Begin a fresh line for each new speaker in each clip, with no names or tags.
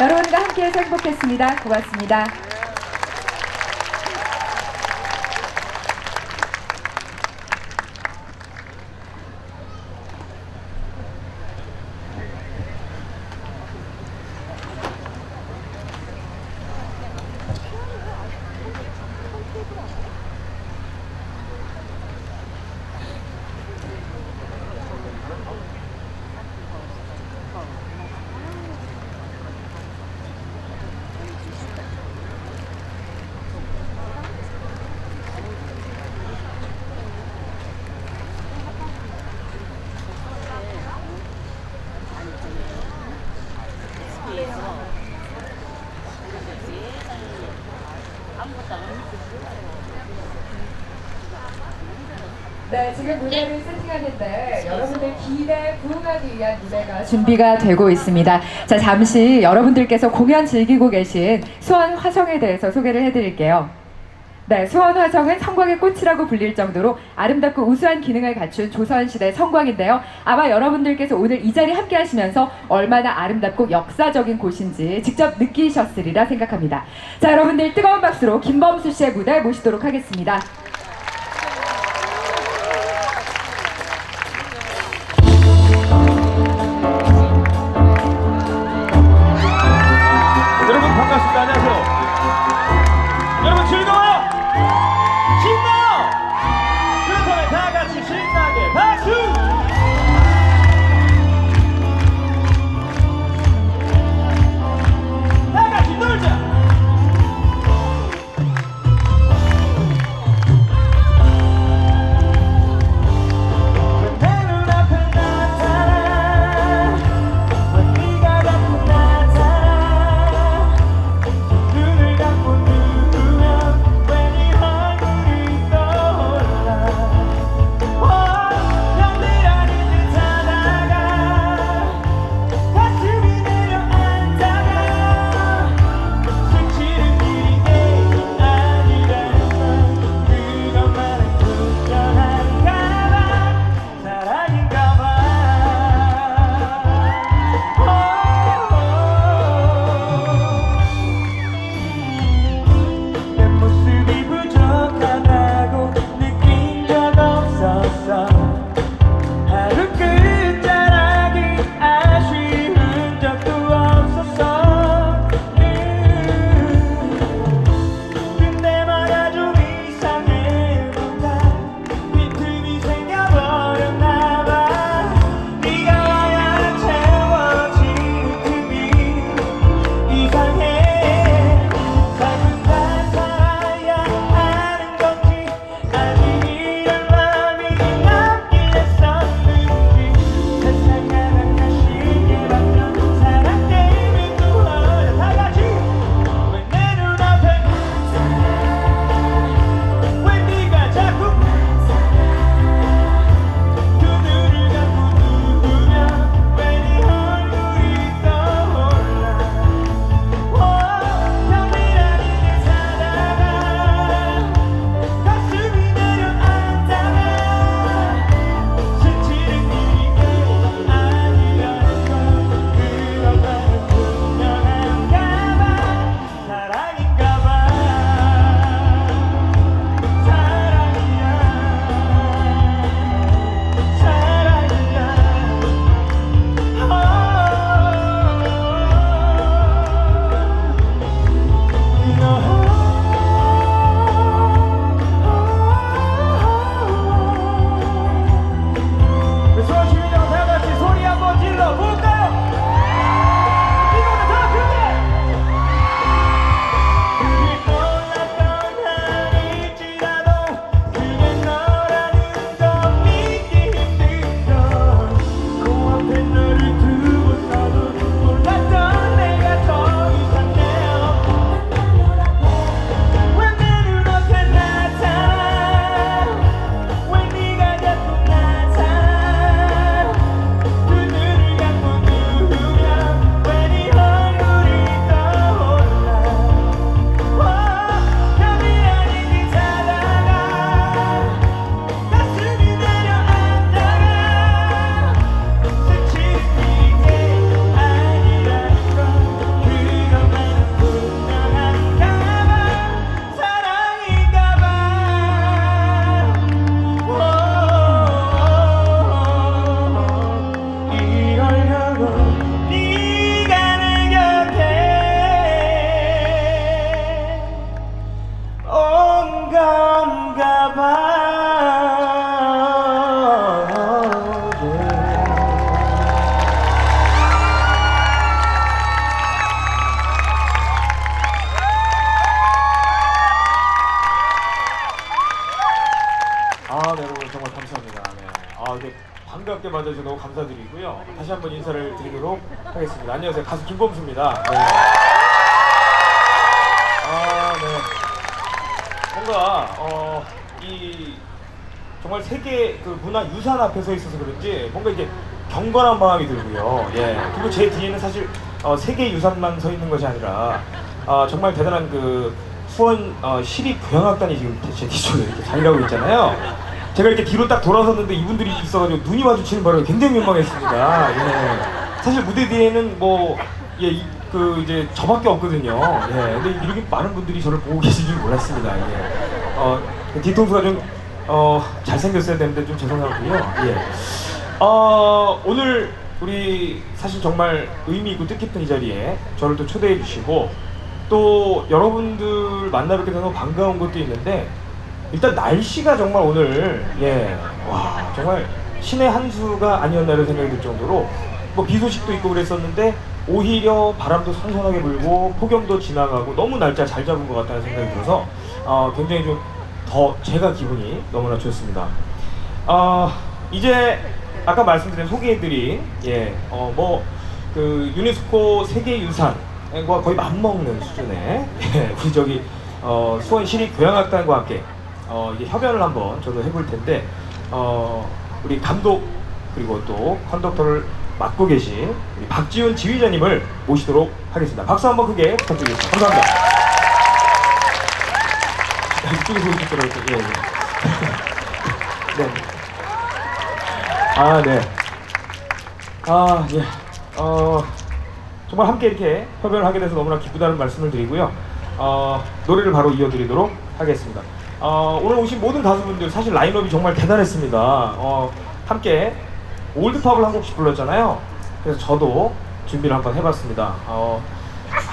여러분과 함께해서 행복했습니다. 고맙습니다. 네, 지금 무대를 세팅하는데 여러분들 기대에 부응하기 위한 무대가 준비가 되고 있습니다. 자, 잠시 여러분들께서 공연 즐기고 계신 수원 화성에 대해서 소개를 해드릴게요. 네, 수원 화성은 성광의 꽃이라고 불릴 정도로 아름답고 우수한 기능을 갖춘 조선시대 성광인데요. 아마 여러분들께서 오늘 이 자리 함께 하시면서 얼마나 아름답고 역사적인 곳인지 직접 느끼셨으리라 생각합니다. 자, 여러분들 뜨거운 박수로 김범수 씨의 무대 모시도록 하겠습니다.
함께 맞아주셔서 너무 감사드리고요. 다시 한번 인사를 드리도록 하겠습니다. 안녕하세요. 가수 김범수입니다. 네. 아, 네. 뭔가, 어, 이, 정말 세계 그 문화 유산 앞에 서 있어서 그런지 뭔가 이제 경건한 마음이 들고요. 예. 그리고 제 뒤에는 사실 어, 세계 유산만 서 있는 것이 아니라 어, 정말 대단한 그 수원 어, 시립 교향악단이 지금 제 뒤쪽에 이렇게 자리하고 있잖아요. 제가 이렇게 뒤로 딱 돌아섰는데 이분들이 있어가지고 눈이 마주치는 바람에 굉장히 민망했습니다. 예. 사실 무대 뒤에는 뭐 예, 이- 그 이제 저밖에 없거든요. 예. 근데 이렇게 많은 분들이 저를 보고 계신 줄 몰랐습니다. 예. 어, 그 뒤통수가 좀 어, 잘생겼어야 되는데 좀 죄송하고요. 예. 어, 오늘 우리 사실 정말 의미 있고 뜻깊은 이 자리에 저를 또 초대해 주시고 또 여러분들 만나 뵙게 돼서 반가운 것도 있는데 일단 날씨가 정말 오늘 예, 와 정말 신의 한 수가 아니었나라는 생각이 들 정도로 뭐 비 소식도 있고 그랬었는데 오히려 바람도 선선하게 불고 폭염도 지나가고 너무 날짜 잘 잡은 것 같다는 생각이 들어서 어, 굉장히 좀 더 제가 기분이 너무나 좋습니다. 어, 이제 아까 말씀드린 소개해드린 예어뭐 그 유네스코 세계유산과 거의 맞먹는 수준의 예, 우리 저기 어, 수원 시립 교향악단과 함께 어, 이제 협연을 한번 저도 해볼 텐데 어, 우리 감독 그리고 또 컨덕터를 맡고 계신 우리 박지훈 지휘자님을 모시도록 하겠습니다. 박수 한번 크게 부탁드리겠습니다. 감사합니다. 이쪽에서 오셨더라고요. 예, 예. 네. 아, 네. 아, 예. 어, 정말 함께 이렇게 협연을 하게 돼서 너무나 기쁘다는 말씀을 드리고요. 어, 노래를 바로 이어드리도록 하겠습니다. 어, 오늘 오신 모든 가수분들 사실 라인업이 정말 대단했습니다. 어, 함께 올드팝을 한 곡씩 불렀잖아요. 그래서 저도 준비를 한번 해봤습니다. 어,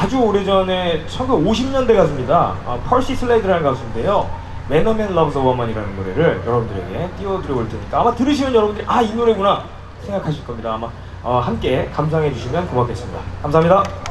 아주 오래전에 1950년대 가수입니다. 어, 펄시 슬레이드라는 가수인데요. 매너맨 러브스 워먼이라는 노래를 여러분들에게 띄워드려 볼 테니까 아마 들으시면 여러분들이 아 이 노래구나 생각하실 겁니다. 아마 어, 함께 감상해 주시면 고맙겠습니다. 감사합니다.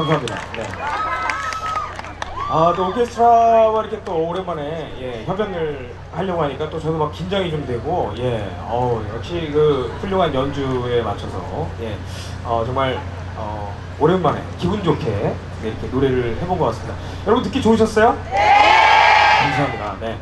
감사합니다. 네. 아, 또 오케스트라와 이렇게 또 오랜만에 예, 협연을 하려고 하니까 또 저도 막 긴장이 좀 되고, 예, 어 역시 그 훌륭한 연주에 맞춰서, 예, 어, 정말 어, 오랜만에 기분 좋게 네, 이렇게 노래를 해본 것 같습니다. 여러분 듣기 좋으셨어요? 감사합니다. 네.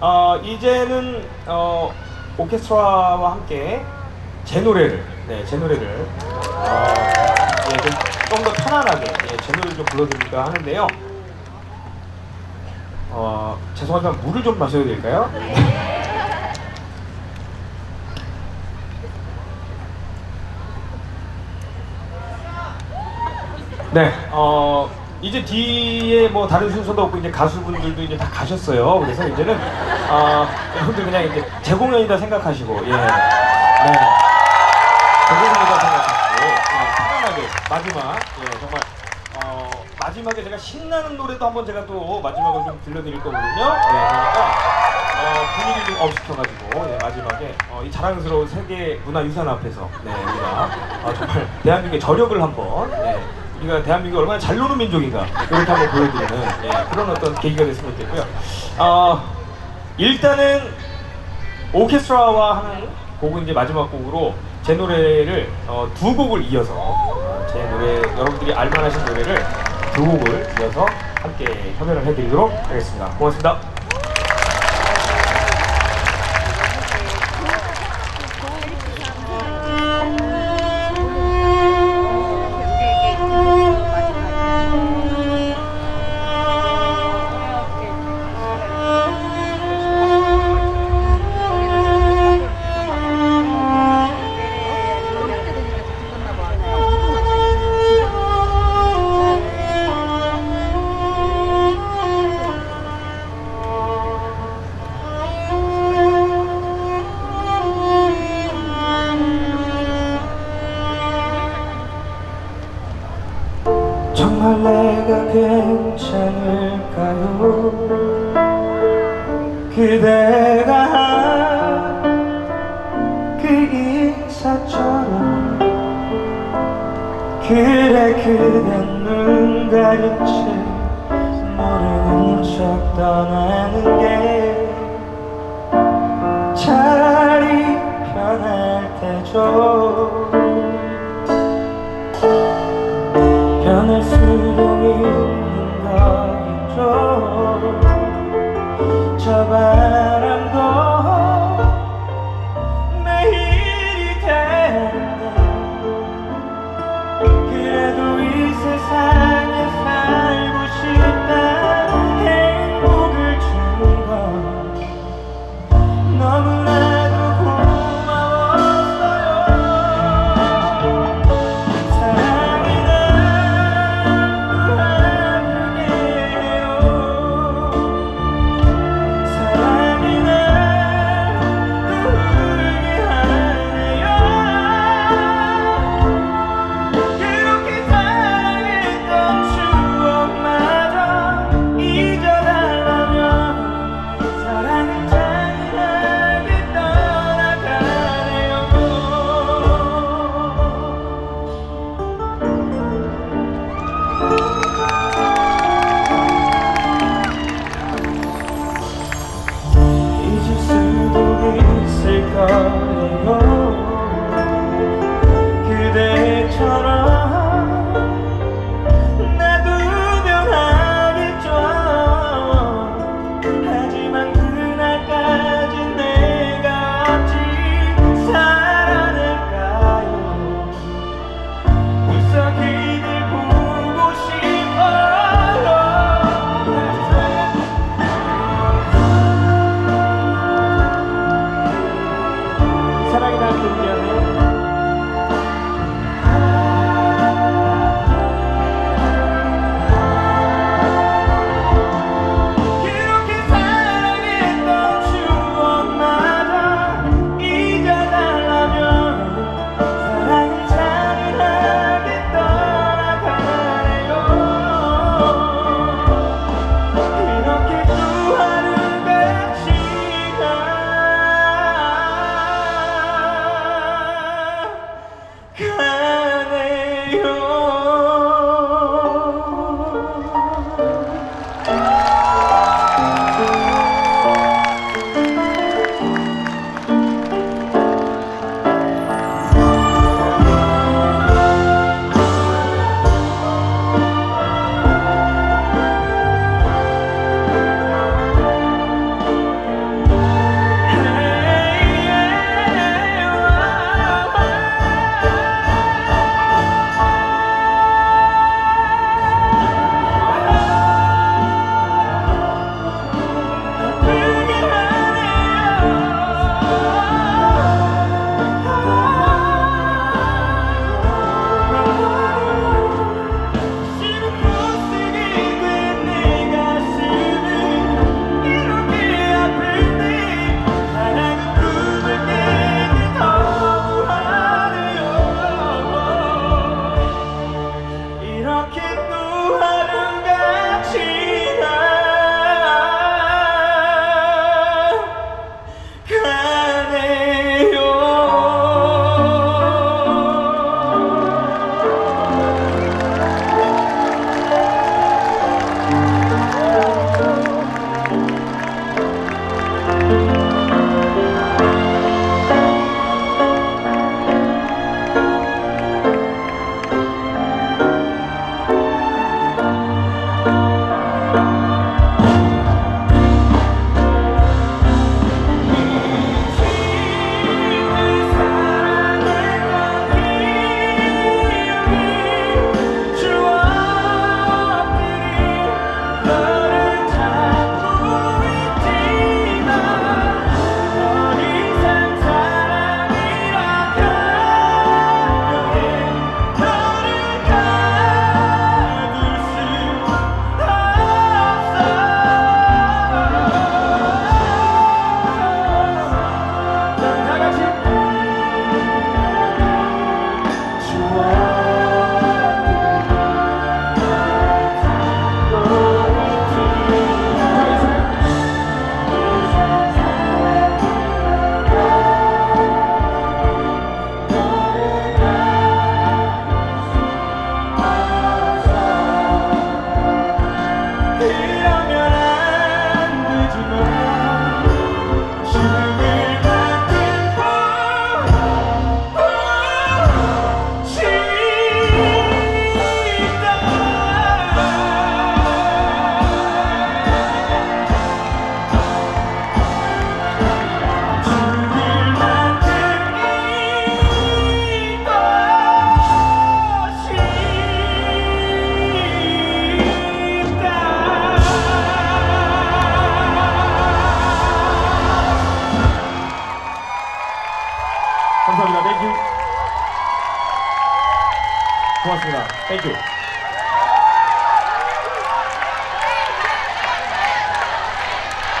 어, 이제는 어, 오케스트라와 함께 제 노래를, 네, 제 노래를 어, 예, 좀 더 편안하게 예, 제 노래를 좀 불러드릴까 하는데요. 어, 죄송하지만 물을 좀 마셔도 될까요? 네, 어, 이제 뒤에 뭐 다른 순서도 없고 이제 가수분들도 이제 다 가셨어요. 그래서 이제는 어, 여러분들 그냥 이제 재공연이다 생각하시고, 예, 네, 재공연이다 생각하시고, 예, 편안하게 마지막, 예, 정말 어, 마지막에 제가 신나는 노래도 한번 제가 또 마지막으로 좀 들려드릴 거거든요. 네, 그러니까 어, 분위기 좀 업시켜가지고 네, 마지막에 어, 이 자랑스러운 세계 문화유산 앞에서 네, 우리가 어, 정말 대한민국의 저력을 한번 네, 우리가 대한민국이 얼마나 잘 노는 민족인가 이렇게 한번 보여드리는 예, 그런 어떤 계기가 됐으면 좋겠고요. 어, 일단은 오케스트라와 하는 곡은 이제 마지막 곡으로 제 노래를 어, 두 곡을 이어서 어, 제 노래 여러분들이 알만하신 노래를 두 곡을 이어서 함께 협연을 해드리도록 하겠습니다. 고맙습니다.
정말 내가 괜찮을까요? 그대가 한그 인사처럼 그래 그댄 눈채 모르는 척 떠나는 게 차라리 편할 테죠 거